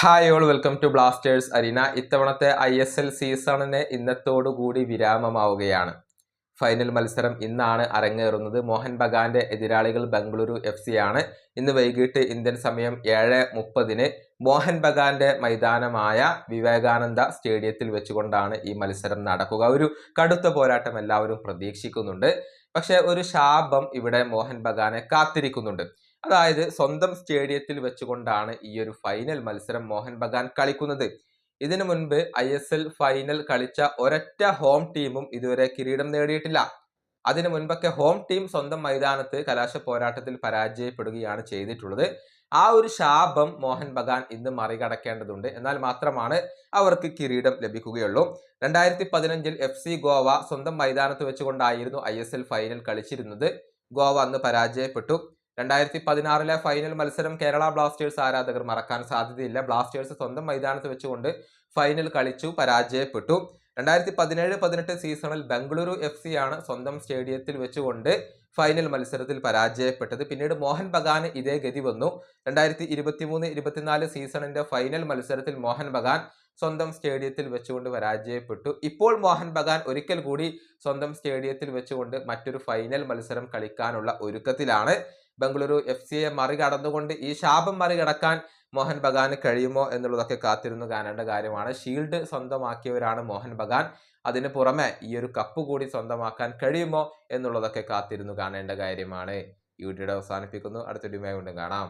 Hi all welcome to Blasters Arena ഇത്തവണത്തെ I S L സീസണിന് ഇന്നത്തോടുകൂടി വിരാമമാവുകയാണ്. ഫൈനൽ മത്സരം ഇന്നാണ് അരങ്ങേറുന്നത്. മോഹൻ ബഗാന്റെ എതിരാളികൾ ബംഗളൂരു എഫ് സി ആണ്. ഇന്ന് വൈകിട്ട് ഇന്ത്യൻ സമയം ഏഴ് മുപ്പതിന് മോഹൻ ബഗാന്റെ മൈതാനമായ വിവേകാനന്ദ സ്റ്റേഡിയത്തിൽ വെച്ചുകൊണ്ടാണ് ഈ മത്സരം നടക്കുക. ഒരു കടുത്ത പോരാട്ടം എല്ലാവരും പ്രതീക്ഷിക്കുന്നുണ്ട്. പക്ഷെ ഒരു ശാപം ഇവിടെ മോഹൻ ബഗാനെ കാത്തിരിക്കുന്നുണ്ട്. അതായത് സ്വന്തം സ്റ്റേഡിയത്തിൽ വെച്ചുകൊണ്ടാണ് ഈ ഒരു ഫൈനൽ മത്സരം മോഹൻ ബഗാൻ കളിക്കുന്നത്. ഇതിനു മുൻപ് ഐ എസ് എൽ ഫൈനൽ കളിച്ച ഒരൊറ്റ ഹോം ടീമും ഇതുവരെ കിരീടം നേടിയിട്ടില്ല. അതിനു മുൻപൊക്കെ ഹോം ടീം സ്വന്തം മൈതാനത്ത് കലാശ പോരാട്ടത്തിൽ പരാജയപ്പെടുകയാണ് ചെയ്തിട്ടുള്ളത്. ആ ഒരു ശാപം മോഹൻ ബഗാൻ ഇന്ന് മറികടക്കേണ്ടതുണ്ട്. എന്നാൽ മാത്രമാണ് അവർക്ക് കിരീടം ലഭിക്കുകയുള്ളൂ. രണ്ടായിരത്തി പതിനഞ്ചിൽ എഫ് സി ഗോവ സ്വന്തം മൈതാനത്ത് വെച്ചുകൊണ്ടായിരുന്നു ഐ എസ് എൽ ഫൈനൽ കളിച്ചിരുന്നത്. ഗോവ അന്ന് പരാജയപ്പെട്ടു. രണ്ടായിരത്തി പതിനാറിലെ ഫൈനൽ മത്സരം കേരള ബ്ലാസ്റ്റേഴ്സ് ആരാധകർ മറക്കാൻ സാധ്യതയില്ല. ബ്ലാസ്റ്റേഴ്സ് സ്വന്തം മൈതാനത്ത് വെച്ചുകൊണ്ട് ഫൈനൽ കളിച്ചു പരാജയപ്പെട്ടു. രണ്ടായിരത്തി പതിനേഴ് പതിനെട്ട് സീസണിൽ ബംഗളൂരു എഫ് സി ആണ് സ്വന്തം സ്റ്റേഡിയത്തിൽ വെച്ചുകൊണ്ട് ഫൈനൽ മത്സരത്തിൽ പരാജയപ്പെട്ടത്. പിന്നീട് മോഹൻ ബഗാന് ഇതേ ഗതി വന്നു. രണ്ടായിരത്തി ഇരുപത്തി മൂന്ന് ഇരുപത്തിനാല് സീസണിന്റെ ഫൈനൽ മത്സരത്തിൽ മോഹൻ ബഗാൻ സ്വന്തം സ്റ്റേഡിയത്തിൽ വെച്ചുകൊണ്ട് പരാജയപ്പെട്ടു. ഇപ്പോൾ മോഹൻ ബഗാൻ ഒരിക്കൽ കൂടി സ്വന്തം സ്റ്റേഡിയത്തിൽ വെച്ചുകൊണ്ട് മറ്റൊരു ഫൈനൽ മത്സരം കളിക്കാനുള്ള ഒരുക്കത്തിലാണ്. ബംഗളൂരു എഫ് സിയെ മറികടന്നുകൊണ്ട് ഈ ശാപം മറികടക്കാൻ മോഹൻ ബഗാന് കഴിയുമോ എന്നുള്ളതൊക്കെ കാത്തിരുന്നു കാണേണ്ട കാര്യമാണ്. ഷീൽഡ് സ്വന്തമാക്കിയവരാണ് മോഹൻ ബഗാൻ. അതിന് പുറമെ ഈ ഒരു കപ്പ് കൂടി സ്വന്തമാക്കാൻ കഴിയുമോ എന്നുള്ളതൊക്കെ കാത്തിരുന്നു കാണേണ്ട കാര്യമാണ്. ഈ വീഡിയോയുടെ അവസാനിപ്പിക്കുന്നു. അടുത്തൊരു വീണ്ടും കാണാം.